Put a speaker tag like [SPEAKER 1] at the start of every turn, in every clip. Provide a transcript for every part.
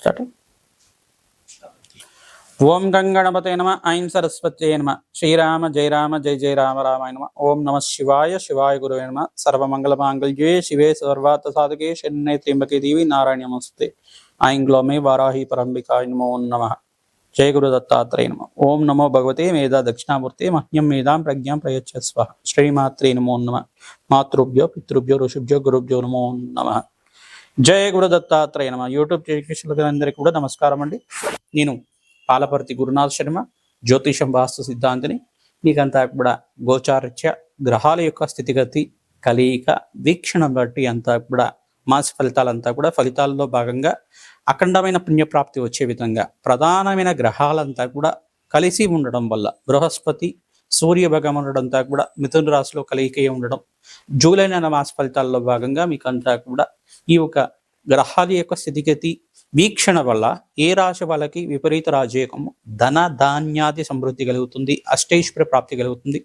[SPEAKER 1] Start ఓం గంగణపతే నమ ఐం సరస్వత్యే నమ శ్రీరామ జయ రామ జయ జయ రామ రామాయ నమ ఓం నమ శివాయ శివాయ గురువే నమ సర్వమంగళ మాంగళ్యే శివే సర్వార్థ సాధకే శరణ్యే త్ర్యంబకే దేవి నారాయణ నమస్తే. ఐం గ్లోమే వారాహి పరంబికాయ నమో నమ. జయ గురు దత్తాత్రేయ నమ. ఓం నమో భగవతే మేధా దక్షిణామూర్తి మహ్యం మేధాం ప్రజ్ఞాం ప్రయచ్చస్వ శ్రీమాత్రే నమో నమ. మాతృభ్యో పితృభ్యో ఋషుభ్యో గురుభ్యో నమో నమ. జయ గురు దత్తాత్రేయ నమ. యూట్యూబ్ టెక్నీషియన్లందరికీ కూడా నమస్కారం అండి. నేను పాలపర్తి గురునాథ్ శర్మ జ్యోతిషం వాస్తు సిద్ధాంతిని. మీకంతా కూడా గోచారిత్య గ్రహాల యొక్క స్థితిగతి కలయిక వీక్షణ బట్టి అంతా కూడా మాస ఫలితాలంతా కూడా ఫలితాల్లో భాగంగా అఖండమైన పుణ్యప్రాప్తి వచ్చే విధంగా ప్రధానమైన గ్రహాలంతా కూడా కలిసి ఉండడం వల్ల బృహస్పతి సూర్య భగవానుడంతా కూడా మిథున రాశిలో కలియికే ఉండడం జూలై నెల మాస ఫలితాల్లో భాగంగా మీకు కూడా ఈ యొక్క గ్రహాల యొక్క స్థితిగతి వీక్షణ వల్ల ఏ రాశి వాళ్ళకి విపరీత రాజయోగము ధన ధాన్యాది సమృద్ధి కలుగుతుంది అష్టైశ్వర్య ప్రాప్తి కలుగుతుంది.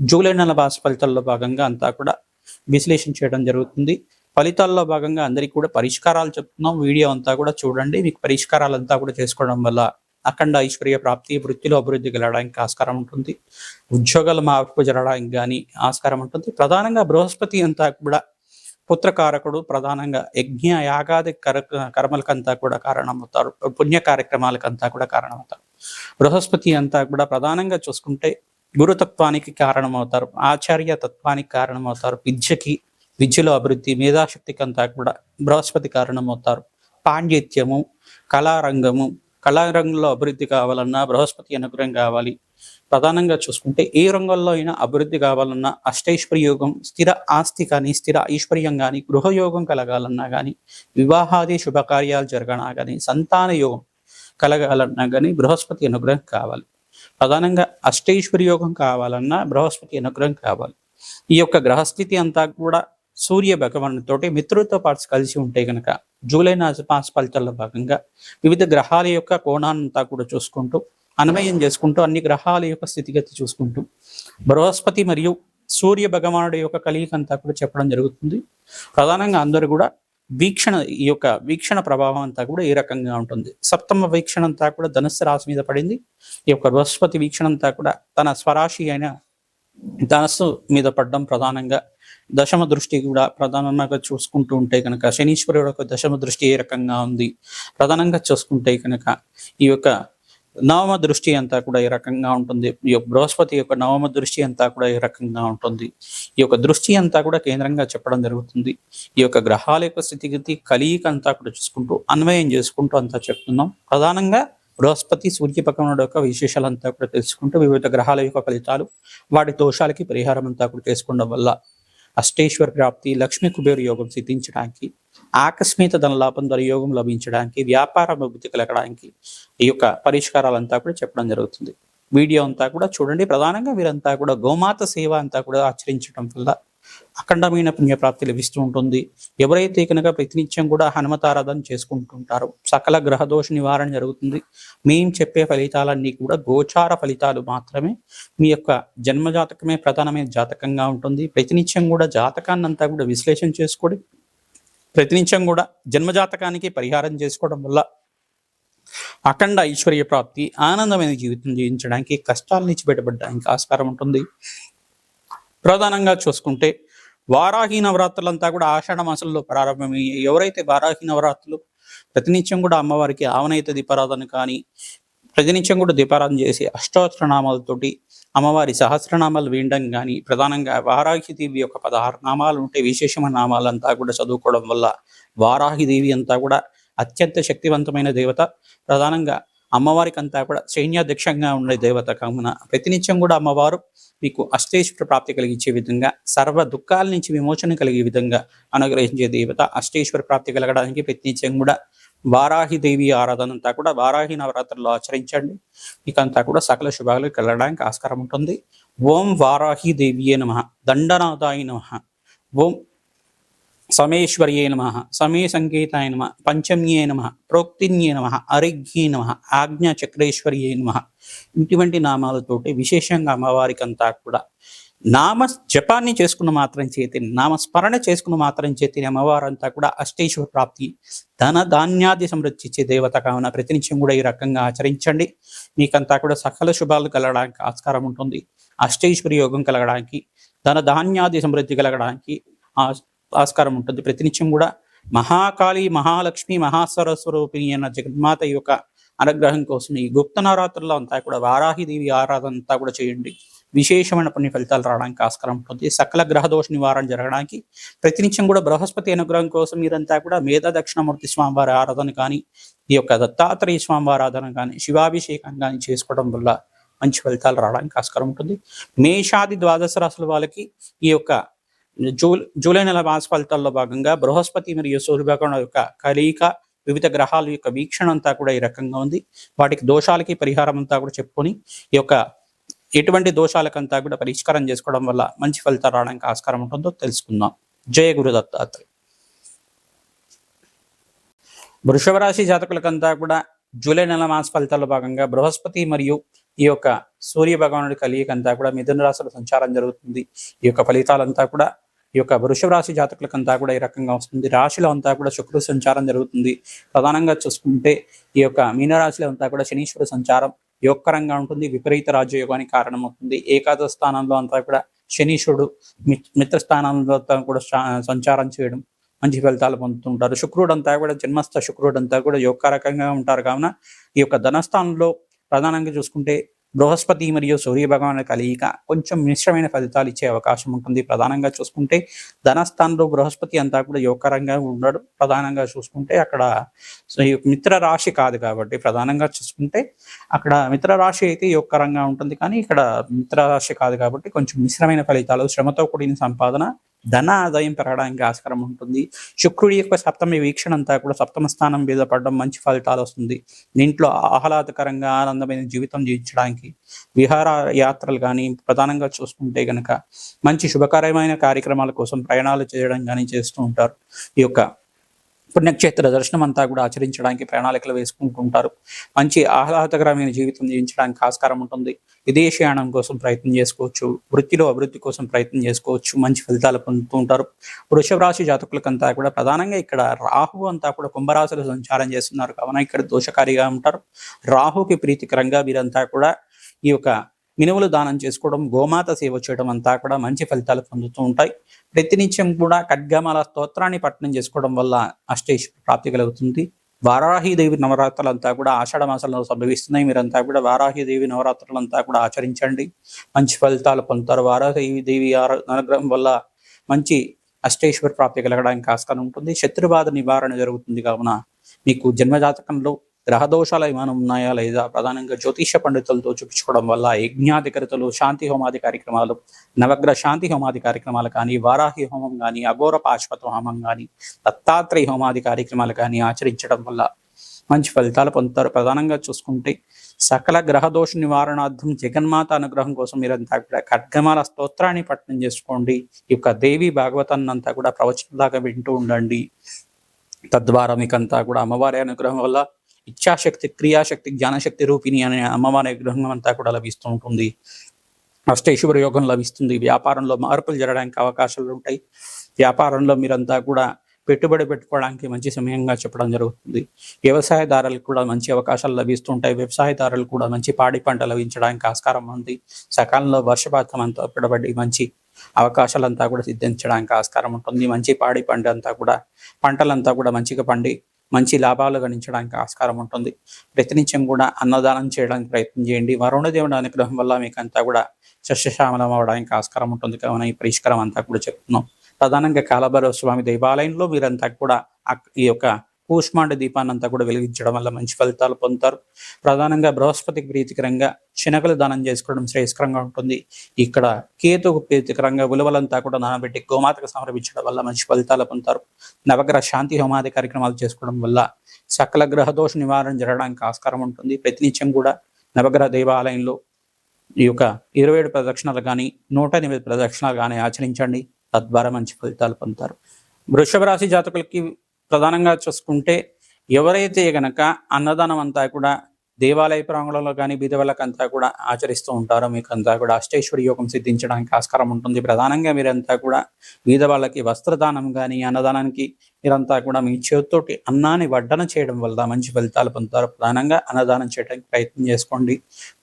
[SPEAKER 1] జూలై నెల మాస ఫలితాల్లో భాగంగా అంతా కూడా విశ్లేషణ చేయడం జరుగుతుంది. ఫలితాల్లో భాగంగా అందరికీ కూడా పరిష్కారాలు చెప్తున్నాం. వీడియో అంతా కూడా చూడండి. మీకు పరిష్కారాలు అంతా కూడా చేసుకోవడం వల్ల అఖండ ఐశ్వర్య ప్రాప్తి వృత్తిలో అభివృద్ధి కలగడానికి ఆస్కారం ఉంటుంది. ఉద్యోగాల మార్పు జరగడానికి కానీ ఆస్కారం ఉంటుంది. ప్రధానంగా బృహస్పతి అంతా కూడా పుత్రకారకుడు ప్రధానంగా యజ్ఞ యాగాది కర కర్మలకంతా కూడా కారణమవుతారు. పుణ్య కార్యక్రమాలకంతా కూడా కారణమవుతారు. బృహస్పతి అంతా కూడా ప్రధానంగా చూసుకుంటే గురుతత్వానికి కారణమవుతారు ఆచార్య తత్వానికి కారణమవుతారు విద్యకి విద్యలో అభివృద్ధి మేధాశక్తికి అంతా కూడా బృహస్పతి కారణమవుతారు. పాండిత్యము కళారంగము కళారంగంలో అభివృద్ధి కావాలన్నా బృహస్పతి అనుగ్రహం కావాలి. ప్రధానంగా చూసుకుంటే ఏ రంగంలో అయినా అభివృద్ధి కావాలన్నా అష్టైశ్వర్యోగం స్థిర ఆస్తి కానీ స్థిర ఐశ్వర్యం కానీ గృహయోగం కలగాలన్నా కానీ వివాహాది శుభకార్యాలు జరగనా కానీ సంతాన యోగం కలగాలన్నా కానీ బృహస్పతి అనుగ్రహం కావాలి. ప్రధానంగా అష్టైశ్వర్యోగం కావాలన్నా బృహస్పతి అనుగ్రహం కావాలి. ఈ యొక్క గ్రహస్థితి అంతా కూడా సూర్య భగవానుతోటి మిత్రులతో పాటు కలిసి ఉంటే కనుక జూలై మాస ఫలితాల్లో భాగంగా వివిధ గ్రహాల యొక్క కోణాన్నంతా కూడా చూసుకుంటూ అన్వయం చేసుకుంటూ అన్ని గ్రహాల యొక్క స్థితిగతి చూసుకుంటూ బృహస్పతి మరియు సూర్య భగవానుడి యొక్క కలియిక అంతా కూడా చెప్పడం జరుగుతుంది. ప్రధానంగా అందరూ కూడా వీక్షణ ఈ యొక్క వీక్షణ ప్రభావం అంతా కూడా ఈ రకంగా ఉంటుంది? సప్తమ వీక్షణ అంతా కూడా ధనుస్సు రాశి మీద పడింది. ఈ యొక్క బృహస్పతి వీక్షణ అంతా కూడా తన స్వరాశి అయిన ధనస్సు మీద పడడం ప్రధానంగా దశమ దృష్టి కూడా ప్రధానంగా చూసుకుంటూ ఉంటే కనుక శనీశ్వరుడు యొక్క దశమ దృష్టి ఏ రకంగా ఉంది? ప్రధానంగా చూసుకుంటే కనుక ఈ యొక్క నవమ దృష్టి అంతా కూడా ఈ రకంగా ఉంటుంది. ఈ యొక్క బృహస్పతి యొక్క నవమ దృష్టి అంతా కూడా ఈ రకంగా ఉంటుంది. ఈ యొక్క దృష్టి అంతా కూడా కేంద్రంగా చెప్పడం జరుగుతుంది. ఈ యొక్క గ్రహాల యొక్క స్థితిగతి కలియిక అంతా కూడా చూసుకుంటూ అన్వయం చేసుకుంటూ అంతా చెప్తున్నాం. ప్రధానంగా బృహస్పతి సూర్య భగవానుడు యొక్క విశేషాలంతా కూడా తెలుసుకుంటూ వివిధ గ్రహాల యొక్క ఫలితాలు వాటి దోషాలకి పరిహారం అంతా కూడా చేసుకోవడం వల్ల అష్టేశ్వర ప్రాప్తి లక్ష్మీ కుబేరు యోగం సిద్ధించడానికి ఆకస్మిక ధనలాభం ద్వారా యోగం లభించడానికి వ్యాపార అభివృద్ధి కలగడానికి ఈ యొక్క పరిష్కారాలంతా కూడా చెప్పడం జరుగుతుంది. వీడియో అంతా కూడా చూడండి. ప్రధానంగా వీరంతా కూడా గోమాత సేవ అంతా కూడా ఆచరించడం వల్ల అఖండమైన పుణ్యప్రాప్తి లభిస్తూ ఉంటుంది. ఎవరైతే కనుక ప్రతినిత్యం కూడా హనుమతారాధన చేసుకుంటుంటారో సకల గ్రహదోష నివారణ జరుగుతుంది. మేము చెప్పే ఫలితాలన్నీ కూడా గోచార ఫలితాలు మాత్రమే మీ యొక్క జన్మ జాతకమే ప్రధానమైన జాతకంగా ఉంటుంది. ప్రతినిత్యం కూడా జాతకాన్నంతా కూడా విశ్లేషణ చేసుకోండి. ప్రతినిత్యం కూడా జన్మజాతకానికి పరిహారం చేసుకోవడం వల్ల అఖండ ఐశ్వర్య ప్రాప్తి ఆనందమైన జీవితం జీవించడానికి కష్టాల నుంచి బయటపడడానికి ఆస్కారం ఉంటుంది. ప్రధానంగా చూసుకుంటే వారాహి నవరాత్రులంతా కూడా ఆషాఢ మాసంలో ప్రారంభమయ్యాయి. ఎవరైతే వారాహి నవరాత్రులు ప్రతినిత్యం కూడా అమ్మవారికి ఆవనైత దీపారాధన కానీ ప్రతినిత్యం కూడా దీపారాధన చేసి అష్టోత్తరనామాలతోటి అమ్మవారి సహస్రనామాలు వినడం కానీ ప్రధానంగా వారాహి దేవి యొక్క పదహారు నామాలు ఉంటే విశేషమైన నామాలంతా కూడా చదువుకోవడం వల్ల వారాహి దేవి అంతా కూడా అత్యంత శక్తివంతమైన దేవత. ప్రధానంగా అమ్మవారికి అంతా కూడా సైన్యాధ్యక్షంగా ఉండే దేవత కావున ప్రతినిత్యం కూడా అమ్మవారు మీకు అష్టేశ్వర ప్రాప్తి కలిగించే విధంగా సర్వ దుఃఖాల నుంచి విమోచన కలిగే విధంగా అనుగ్రహించే దేవత అష్టేశ్వర ప్రాప్తి కలగడానికి ప్రతినిత్యం కూడా దేవి ఆరాధన అంతా కూడా వారాహి నవరాత్రుల్లో ఆచరించండి. మీకంతా కూడా సకల శుభాలకు వెళ్ళడానికి ఆస్కారం ఉంటుంది. ఓం వారాహి దేవియే నమ. దండనాథాయ నమ. ఓం సమేశ్వర్యే నమ. సమే సంకేతాయ నమ. పంచమ్యే నమ. ప్రోక్తిన్యే నమ. అరిఘ్యే నమ. ఆజ్ఞా చక్రేశ్వర్యే నమ. ఇటువంటి నామాలతోటి విశేషంగా అమ్మవారికి అంతా కూడా నామ జపాన్ని చేసుకున్న మాత్రం చేతి నామస్మరణ చేసుకున్న మాత్రం చేతి అమ్మవారంతా కూడా అష్టేశ్వర ప్రాప్తి ధన ధాన్యాది సమృద్ధిచ్చే దేవత కావున ప్రతినిత్యం కూడా ఈ రకంగా ఆచరించండి. మీకంతా కూడా సకల శుభాలు కలగడానికి ఆస్కారం ఉంటుంది. అష్టేశ్వరి యోగం కలగడానికి ధన ధాన్యాది సమృద్ధి కలగడానికి ఆ- ఆస్కారం ఉంటుంది. ప్రతినిత్యం కూడా మహాకాళి మహాలక్ష్మి మహాసరస్వరూపిణి అన్న జగన్మాత యొక్క అనుగ్రహం కోసం ఈ గుప్త నవరాత్రుల్లో అంతా కూడా వారాహిదేవి ఆరాధన అంతా కూడా చేయండి. విశేషమైన పుణ్య ఫలితాలు రావడానికి ఆస్కారం ఉంటుంది సకల గ్రహదోష నివారణ జరగడానికి ప్రతినిత్యం కూడా బృహస్పతి అనుగ్రహం కోసం మీరంతా కూడా మేధా దక్షిణమూర్తి స్వామివారి ఆరాధన కానీ ఈ యొక్క దత్తాత్రేయ స్వామివారి ఆరాధన కానీ శివాభిషేకం కానీ చేసుకోవడం వల్ల మంచి ఫలితాలు రావడానికి ఆస్కారం ఉంటుంది. మేషాది ద్వాదశ రాసుల వాళ్ళకి ఈ యొక్క జూ జూలై నెల మాస ఫలితాల్లో భాగంగా బృహస్పతి మరియు సూర్యభగవాన్ యొక్క కలయిక వివిధ గ్రహాల యొక్క వీక్షణ అంతా కూడా ఈ రకంగా ఉంది. వాటికి దోషాలకి పరిహారం అంతా కూడా చెప్పుకొని ఈ యొక్క ఎటువంటి దోషాలకంతా కూడా పరిష్కారం చేసుకోవడం వల్ల మంచి ఫలితాలు రావడానికి ఆస్కారం ఉంటుందో తెలుసుకుందాం. జయ గురు దత్తాత్రి వృషభ రాశి జాతకులకంతా కూడా జూలై నెల మాస ఫలితాల్లో భాగంగా బృహస్పతి మరియు ఈ యొక్క సూర్య భగవానుడి కలియకంతా కూడా మిథున రాశుల సంచారం జరుగుతుంది. ఈ యొక్క ఫలితాలంతా కూడా ఈ యొక్క వృషభ రాశి జాతకులకంతా కూడా ఈ రకంగా వస్తుంది. రాశిలో అంతా కూడా శుక్రుడు సంచారం జరుగుతుంది. ప్రధానంగా చూసుకుంటే ఈ యొక్క మీనరాశిలో అంతా కూడా శనీశ్వరుడు సంచారం యోగకరంగా ఉంటుంది విపరీత రాజయోగానికి కారణమవుతుంది. ఏకాదశ స్థానంలో అంతా కూడా శనీశ్వరుడు మిత్- మిత్ర స్థానంలో కూడా సంచారం చేయడం మంచి ఫలితాలు పొందుతుంటారు. శుక్రుడు అంతా కూడా జన్మస్థ శుక్రుడు అంతా కూడా యోగకారకంగా ఉంటారు. కావున ఈ యొక్క ధనస్థానంలో ప్రధానంగా చూసుకుంటే బృహస్పతి మరియు సూర్య భగవాన్ కలయిక కొంచెం మిశ్రమైన ఫలితాలు ఇచ్చే అవకాశం ఉంటుంది. ప్రధానంగా చూసుకుంటే ధనస్థానంలో బృహస్పతి అంతా కూడా యోగకరంగా ఉండడం. ప్రధానంగా చూసుకుంటే అక్కడ మిత్ర రాశి కాదు కాబట్టి ప్రధానంగా చూసుకుంటే అక్కడ మిత్ర రాశి అయితే యోగకరంగా ఉంటుంది. కానీ ఇక్కడ మిత్ర రాశి కాదు కాబట్టి కొంచెం మిశ్రమైన ఫలితాలు శ్రమతో కూడిన సంపాదన ధన ఆదాయం పెరగడానికి ఆస్కారం ఉంటుంది. శుక్రుడి యొక్క సప్తమి వీక్షణ అంతా కూడా సప్తమ స్థానం మీద పడడం మంచి ఫలితాలు వస్తుంది. దీంట్లో ఆహ్లాదకరంగా ఆనందమైన జీవితం జీవించడానికి విహార యాత్రలు కానీ ప్రధానంగా చూసుకుంటే గనక మంచి శుభకరమైన కార్యక్రమాల కోసం ప్రయాణాలు చేయడం కానీ చేస్తూ ఉంటారు. ఈ యొక్క పుణ్యక్షేత్ర దర్శనం అంతా కూడా ఆచరించడానికి ప్రణాళికలు వేసుకుంటుంటారు. మంచి ఆహ్లాదకరమైన జీవితం జీవించడానికి ఆస్కారం ఉంటుంది. విదేశీయానం కోసం ప్రయత్నం చేసుకోవచ్చు. వృత్తిలో అభివృద్ధి కోసం ప్రయత్నం చేసుకోవచ్చు. మంచి ఫలితాలు పొందుతూ ఉంటారు వృషభ రాశి జాతకులకంతా కూడా ప్రధానంగా ఇక్కడ రాహు అంతా కూడా కుంభరాశిలో సంచారం చేస్తున్నారు. కావున ఇక్కడ దోషకారిగా ఉంటారు. రాహుకి ప్రీతికరంగా వీరంతా కూడా ఈ యొక్క మినుములు దానం చేసుకోవడం గోమాత సేవ చేయడం అంతా కూడా మంచి ఫలితాలు పొందుతూ ఉంటాయి. ప్రతినిత్యం కూడా ఖడ్గమాల స్తోత్రాన్ని పట్టణం చేసుకోవడం వల్ల అష్టేశ్వర ప్రాప్తి కలుగుతుంది. వారాహిదేవి నవరాత్రులంతా కూడా ఆషాఢ మాసంలో సంభవిస్తున్నాయి. మీరంతా కూడా వారాహిదేవి నవరాత్రులంతా కూడా ఆచరించండి. మంచి ఫలితాలు పొందుతారు. వారాహిదేవి దేవి అనుగ్రహం వల్ల మంచి అష్టేశ్వర ప్రాప్తి కలగడానికి ఆస్కారం ఉంటుంది. శత్రుబాధ నివారణ జరుగుతుంది కావున మీకు జన్మజాతకంలో గ్రహదోషాలు ఏమైనా ఉన్నాయా లేదా? ప్రధానంగా జ్యోతిష పండితులతో చూపించుకోవడం వల్ల యజ్ఞాధికరతలు శాంతి హోమాది కార్యక్రమాలు నవగ్రహ శాంతి హోమాది కార్యక్రమాలు కానీ వారాహి హోమం కానీ అఘోర పాశ్వత హోమం కానీ దత్తాత్రేయ హోమాది కార్యక్రమాలు కానీ ఆచరించడం వల్ల మంచి ఫలితాలు పొందుతారు. ప్రధానంగా చూసుకుంటే సకల గ్రహదోష నివారణార్థం జగన్మాత అనుగ్రహం కోసం మీరంతా కూడా ఖడ్గమాల స్తోత్రాన్ని పఠనం చేసుకోండి. ఈ యొక్క దేవి భాగవతాన్ని అంతా కూడా ప్రవచనలాగా వింటూ ఉండండి. తద్వారా మీకంతా కూడా అమ్మవారి అనుగ్రహం వల్ల ఇచ్ఛాశక్తి క్రియాశక్తి జ్ఞానశక్తి రూపిణి అనే అమ్మవారి అనుగ్రహం అంతా కూడా లభిస్తూ ఉంటుంది. అష్టైశ్వర యోగం లభిస్తుంది. వ్యాపారంలో మార్పులు జరగడానికి అవకాశాలు ఉంటాయి. వ్యాపారంలో మీరంతా కూడా పెట్టుబడి పెట్టుకోవడానికి మంచి సమయంగా చెప్పడం జరుగుతుంది. వ్యవసాయదారులకు కూడా మంచి అవకాశాలు లభిస్తుంటాయి. వ్యవసాయదారులు కూడా మంచి పాడి పంట లభించడానికి ఆస్కారం ఉంది. సకాలంలో వర్షపాతం అంతా పడబడి మంచి అవకాశాలంతా కూడా సిద్ధించడానికి ఆస్కారం ఉంటుంది. మంచి పాడి పంట అంతా కూడా పంటలంతా కూడా మంచిగా పండి మంచి లాభాలు గణించడానికి ఆస్కారం ఉంటుంది. ప్రతినిత్యం కూడా అన్నదానం చేయడానికి ప్రయత్నం చేయండి. వరుణదేవుడు అనుగ్రహం వల్ల మీకు అంతా కూడా సస్యశ్యామలం అవడానికి ఆస్కారం ఉంటుంది. కావున ఈ పరిష్కారం అంతా కూడా చెప్తున్నాం. ప్రధానంగా కాలభైరవ స్వామి దేవాలయంలో మీరంతా కూడా ఈ యొక్క కూష్మాండ దీపాన్ని అంతా కూడా వెలిగించడం వల్ల మంచి ఫలితాలు పొందుతారు. ప్రధానంగా బృహస్పతికి ప్రీతికరంగా శనగలు దానం చేసుకోవడం శ్రేయస్కరంగా ఉంటుంది. ఇక్కడ కేతుకు ప్రీతికరంగా ఉలవలంతా కూడా నానబెట్టి గోమాతకు సమర్పించడం వల్ల మంచి ఫలితాలు పొందుతారు. నవగ్రహ శాంతి హోమాది కార్యక్రమాలు చేసుకోవడం వల్ల సకల గ్రహ దోష నివారణ జరగడానికి ఆస్కారం ఉంటుంది. ప్రతినిత్యం కూడా నవగ్రహ దేవాలయంలో ఈ యొక్క ఇరవై ఏడు ప్రదక్షిణాలు కానీ నూట ఎనిమిది ప్రదక్షిణాలు కానీ ఆచరించండి. తద్వారా మంచి ఫలితాలు పొందుతారు. వృషభ రాశి జాతకులకి ప్రధానంగా చూసుకుంటే ఎవరైతే గనక అన్నదానం అంతా కూడా దేవాలయ ప్రాంగణంలో కానీ బీదవాళ్ళకంతా కూడా ఆచరిస్తూ ఉంటారు మీకు అంతా కూడా అష్టేశ్వరి యోగం సిద్ధించడానికి ఆస్కారం ఉంటుంది. ప్రధానంగా మీరంతా కూడా బీదవాళ్ళకి వస్త్రదానం కానీ అన్నదానానికి మీరంతా కూడా మీ చేతితోటి అన్నాన్ని వడ్డన చేయడం వల్ల మంచి ఫలితాలు పొందుతారు. ప్రధానంగా అన్నదానం చేయడానికి ప్రయత్నం చేసుకోండి.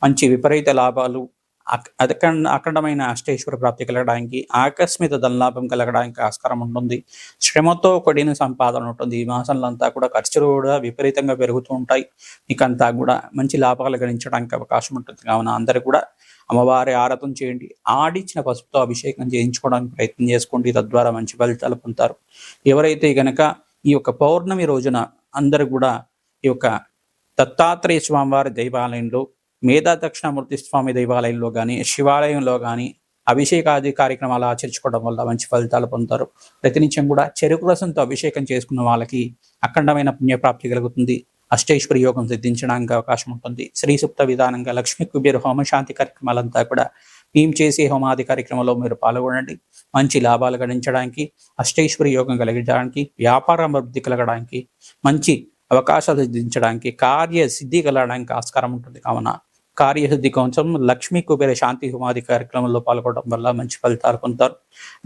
[SPEAKER 1] మంచి విపరీత లాభాలు అక్- అఖండమైన అష్టేశ్వర ప్రాప్తి కలగడానికి ఆకస్మిక ధనలాభం కలగడానికి ఆస్కారం ఉంటుంది. శ్రమతో కూడిన సంపాదన ఉంటుంది. ఈ మాసంలో అంతా కూడా ఖర్చులు కూడా విపరీతంగా పెరుగుతూ ఉంటాయి. మీకంతా కూడా మంచి లాభాలు గణించడానికి అవకాశం ఉంటుంది. కావున అందరూ కూడా అమ్మవారి ఆరాధన చేయండి. ఆడిచ్చిన పసుపుతో అభిషేకం చేయించుకోవడానికి ప్రయత్నం చేసుకోండి. తద్వారా మంచి ఫలితాలు పొందుతారు. ఎవరైతే గనక ఈ యొక్క పౌర్ణమి రోజున అందరూ కూడా ఈ యొక్క దత్తాత్రేయ స్వామివారి దైవాలయంలో మేధా దక్షిణామూర్తి స్వామి దేవాలయంలో కానీ శివాలయంలో కానీ అభిషేకాది కార్యక్రమాలు ఆచరించుకోవడం వల్ల మంచి ఫలితాలు పొందుతారు. ప్రతినిత్యం కూడా చెరుకు రసంతో అభిషేకం చేసుకున్న వాళ్ళకి అఖండమైన పుణ్యప్రాప్తి కలుగుతుంది. అష్టేశ్వరి యోగం సిద్ధించడానికి అవకాశం ఉంటుంది. శ్రీ సుప్త విధానంగా లక్ష్మీ కుబేరు హోమ శాంతి కార్యక్రమాలంతా కూడా మేము చేసే హోమాది కార్యక్రమంలో మీరు పాల్గొనండి. మంచి లాభాలు గడించడానికి అష్టేశ్వరి యోగం కలిగించడానికి వ్యాపార అభివృద్ధి కలగడానికి మంచి అవకాశాలు సిద్ధించడానికి కార్య సిద్ధి కలగడానికి ఆస్కారం ఉంటుంది కావున కార్యసిద్ధి కోసం లక్ష్మీ కుబేర శాంతి హోమాది కార్యక్రమంలో పాల్గొనడం వల్ల మంచి ఫలితాలు పొందుతారు.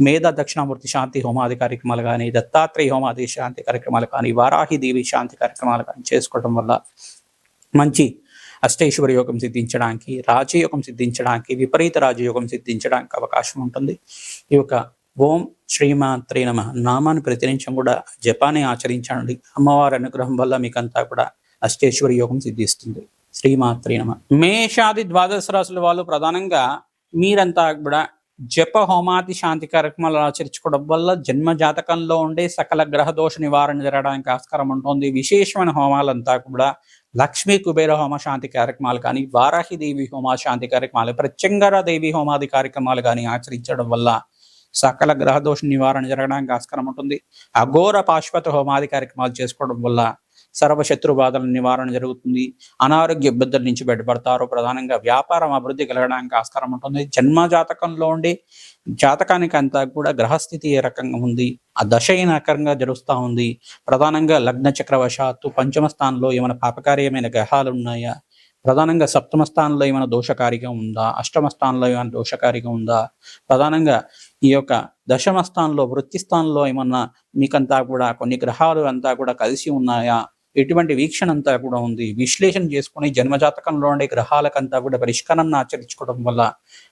[SPEAKER 1] మేధ దక్షిణామూర్తి శాంతి హోమాది కార్యక్రమాలు కానీ దత్తాత్రేయ హోమాది శాంతి కార్యక్రమాలు కానీ వారాహి దేవి శాంతి కార్యక్రమాలు కానీ చేసుకోవడం వల్ల మంచి అష్టేశ్వర యోగం సిద్ధించడానికి రాజయోగం సిద్ధించడానికి విపరీత రాజయోగం సిద్ధించడానికి అవకాశం ఉంటుంది. ఈ యొక్క ఓం శ్రీమాత్రే నమ. నామాన్ని ప్రతినిత్యం కూడా జపాన్ని ఆచరించండి. అమ్మవారి అనుగ్రహం వల్ల మీకంతా కూడా అష్టేశ్వర యోగం సిద్ధిస్తుంది. శ్రీమాత్రి నమ. మేషాది ద్వాదశ రాశుల వాళ్ళు ప్రధానంగా మీరంతా కూడా జప హోమాది శాంతి కార్యక్రమాలు ఆచరించుకోవడం వల్ల జన్మ జాతకంలో ఉండే సకల గ్రహ దోష నివారణ జరగడానికి ఆస్కారం ఉంటుంది. విశేషమైన హోమాలంతా కూడా లక్ష్మీ కుబేర హోమ శాంతి కార్యక్రమాలు కానీ వారాహి దేవి హోమ శాంతి కార్యక్రమాలు ప్రత్యంగర దేవి హోమాది కార్యక్రమాలు కానీ ఆచరించడం వల్ల సకల గ్రహ దోష నివారణ జరగడానికి ఆస్కారం ఉంటుంది. అఘోర పాశ్వత హోమాది కార్యక్రమాలు చేసుకోవడం వల్ల సర్వశత్రు బాధల నివారణ జరుగుతుంది. అనారోగ్య ఇబ్బందుల నుంచి బయటపడతారు. ప్రధానంగా వ్యాపారం అభివృద్ధి కలగడానికి ఆస్కారం ఉంటుంది. జన్మ జాతకంలో ఉండి జాతకానికి అంతా కూడా గ్రహస్థితి ఏ రకంగా ఉంది? ఆ దశ ఏ రకంగా జరుగుతూ ఉంది? ప్రధానంగా లగ్న చక్రవశాత్తు పంచమ స్థానంలో ఏమైనా పాపకార్యమైన గ్రహాలు ఉన్నాయా? ప్రధానంగా సప్తమ స్థానంలో ఏమైనా దోషకారిగా ఉందా? అష్టమ స్థానంలో ఏమైనా దోషకారిగా ఉందా? ప్రధానంగా ఈ యొక్క దశమ స్థానంలో వృత్తి స్థానంలో ఏమన్నా మీకంతా కూడా కొన్ని గ్రహాలు అంతా కూడా కలిసి ఉన్నాయా? ఎటువంటి వీక్షణ అంతా కూడా ఉంది. విశ్లేషణ చేసుకుని జన్మజాతకంలో ఉండే గ్రహాలకంతా కూడా పరిష్కారాన్ని ఆచరించుకోవడం వల్ల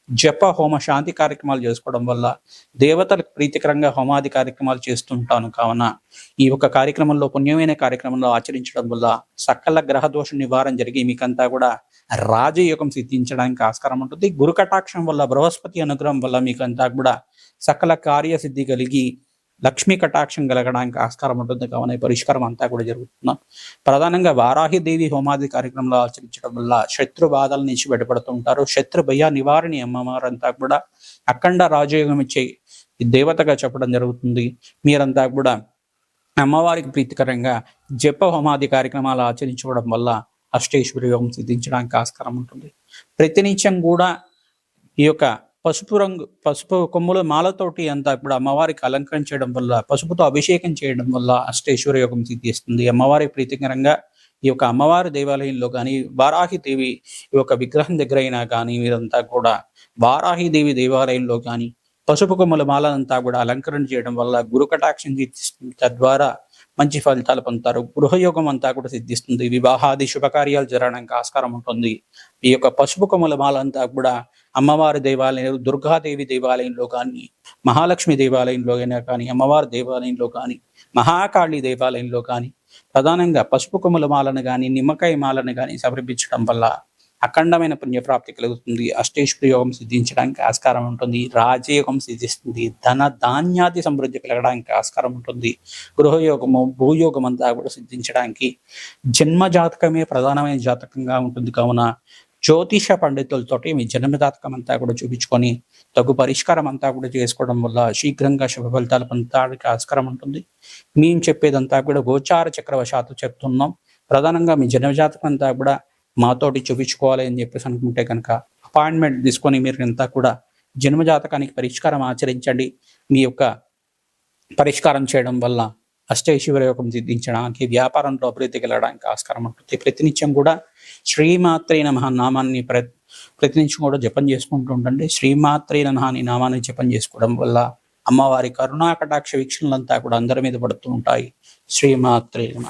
[SPEAKER 1] జప హోమ శాంతి కార్యక్రమాలు చేసుకోవడం వల్ల దేవతలకు ప్రీతికరంగా హోమాది కార్యక్రమాలు చేస్తుంటాను కావున ఈ యొక్క కార్యక్రమంలో పుణ్యమైన కార్యక్రమంలో ఆచరించడం వల్ల సకల గ్రహ దోష నివారణ జరిగి మీకంతా కూడా రాజయోగం సిద్ధించడానికి ఆస్కారం ఉంటుంది. గురు కటాక్షం వల్ల బృహస్పతి అనుగ్రహం వల్ల మీకంతా కూడా సకల కార్యసిద్ధి కలిగి లక్ష్మీ కటాక్షం కలగడానికి ఆస్కారం ఉంటుంది. కావున పరిష్కారం అంతా కూడా జరుగుతున్నాం. ప్రధానంగా వారాహి దేవి హోమాది కార్యక్రమంలో ఆచరించడం వల్ల శత్రు బాధల నుంచి బయటపడుతుంటారు. శత్రు భయ నివారణి అమ్మవారంతా కూడా అఖండ రాజయోగం ఇచ్చే దేవతగా చెప్పడం జరుగుతుంది. మీరంతా కూడా అమ్మవారికి ప్రీతికరంగా జప హోమాది కార్యక్రమాలు ఆచరించుకోవడం వల్ల అష్టేశ్వరి యోగం సిద్ధించడానికి ఆస్కారం ఉంటుంది. ప్రతినిత్యం కూడా ఈ యొక్క పసుపు రంగు పసుపు కొమ్ముల మాలతోటి అంతా కూడా అమ్మవారికి అలంకరించడం వల్ల పసుపుతో అభిషేకం చేయడం వల్ల అష్టేశ్వర యోగం సిద్ధిస్తుంది. అమ్మవారి ప్రీతికరంగా ఈ యొక్క అమ్మవారి దేవాలయంలో కానీ వారాహి దేవి ఈ యొక్క విగ్రహం దగ్గర అయినా కానీ మీరంతా కూడా వారాహి దేవి దేవాలయంలో కానీ పసుపు కొమ్మల మాలంతా కూడా అలంకరణ చేయడం వల్ల గురు కటాక్షం తద్వారా మంచి ఫలితాలు పొందుతారు. గృహయోగం అంతా కూడా సిద్ధిస్తుంది. వివాహాది శుభకార్యాలు జరగడానికి ఆస్కారం ఉంటుంది. ఈ యొక్క పసుపు కొమ్మల మాలంతా కూడా అమ్మవారి దేవాలయం దుర్గాదేవి దేవాలయంలో కానీ మహాలక్ష్మి దేవాలయంలో అయినా కానీ అమ్మవారి దేవాలయంలో కానీ మహాకాళి దేవాలయంలో కానీ ప్రధానంగా పసుపు కొమ్మల మాలను కానీ నిమ్మకాయ మాలను కానీ సమర్పించడం వల్ల అఖండమైన పుణ్యప్రాప్తి కలుగుతుంది. అష్టేశ్వరి యోగం సిద్ధించడానికి ఆస్కారం ఉంటుంది. రాజయోగం సిద్ధిస్తుంది. ధన ధాన్యాది సమృద్ధి కలగడానికి ఆస్కారం ఉంటుంది. గృహయోగము భూయోగం అంతా కూడా సిద్ధించడానికి జన్మ జాతకమే ప్రధానమైన జాతకంగా ఉంటుంది. కావున జ్యోతిష పండితులతోటి మీ జన్మజాతకం అంతా కూడా చూపించుకొని తగు పరిష్కారం అంతా కూడా చేసుకోవడం వల్ల శీఘ్రంగా శుభ ఫలితాలు పొందడానికి ఆస్కారం ఉంటుంది. మేము చెప్పేదంతా కూడా గోచార చక్రవశాత్తు చెప్తున్నాం. ప్రధానంగా మీ జన్మజాతకం అంతా కూడా మాతోటి చూపించుకోవాలి అని చెప్పేసి అనుకుంటే కనుక అపాయింట్మెంట్ తీసుకొని మీరు అంతా కూడా జన్మ జాతకానికి పరిష్కారం ఆచరించండి. మీ యొక్క పరిష్కారం చేయడం వల్ల అష్టైశ్వర్య యోగం సిద్ధించడానికి వ్యాపారంలో అభివృద్ధి వెళ్ళడానికి ఆస్కారం ఉంటుంది. ప్రతినిత్యం కూడా శ్రీమాత్రే నమ నామాన్ని ప్ర ప్రతినిత్యం కూడా జపం చేసుకుంటూ ఉండండి. శ్రీమాత్రే నమ అని నామాన్ని జపం చేసుకోవడం వల్ల అమ్మవారి కరుణా కటాక్ష వీక్షణలంతా కూడా అందరి మీద పడుతూ ఉంటాయి. శ్రీమాత్రే నమ.